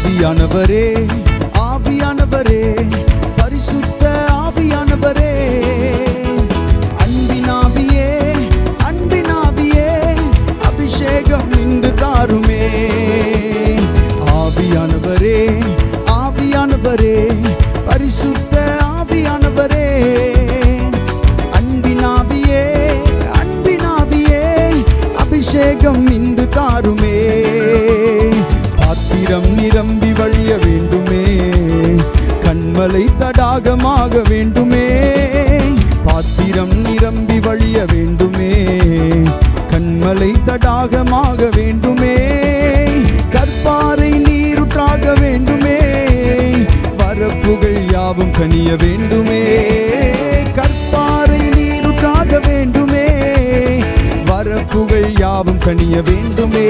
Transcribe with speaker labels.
Speaker 1: ஆவியானவரே ஆவியானவரே பரிசுத்த ஆவியானவரே. அன்பினாவியே அன்பினாவியே அபிஷேகம் நின்று தாருமே. ஆவியானவரே ஆவியானவரே பரிசுத்த ஆவியானவரே. அன்பினாவியே அன்பினாவியே அபிஷேகம் நின்று தாருமே. பாத்திரம் நிரம்பி வழிய வேண்டுமே. கண்மலை தடாகமாக வேண்டுமே. பாத்திரம் நிரம்பி வழிய வேண்டுமே. கண்மலை தடாகமாக வேண்டுமே. கற்பாறை நீருற்றாக வேண்டுமே. வரப்புகள் யாவும் கனிய வேண்டுமே. கற்பாறை நீருற்றாக வேண்டுமே. வரப்புகள் யாவும் கனிய வேண்டுமே.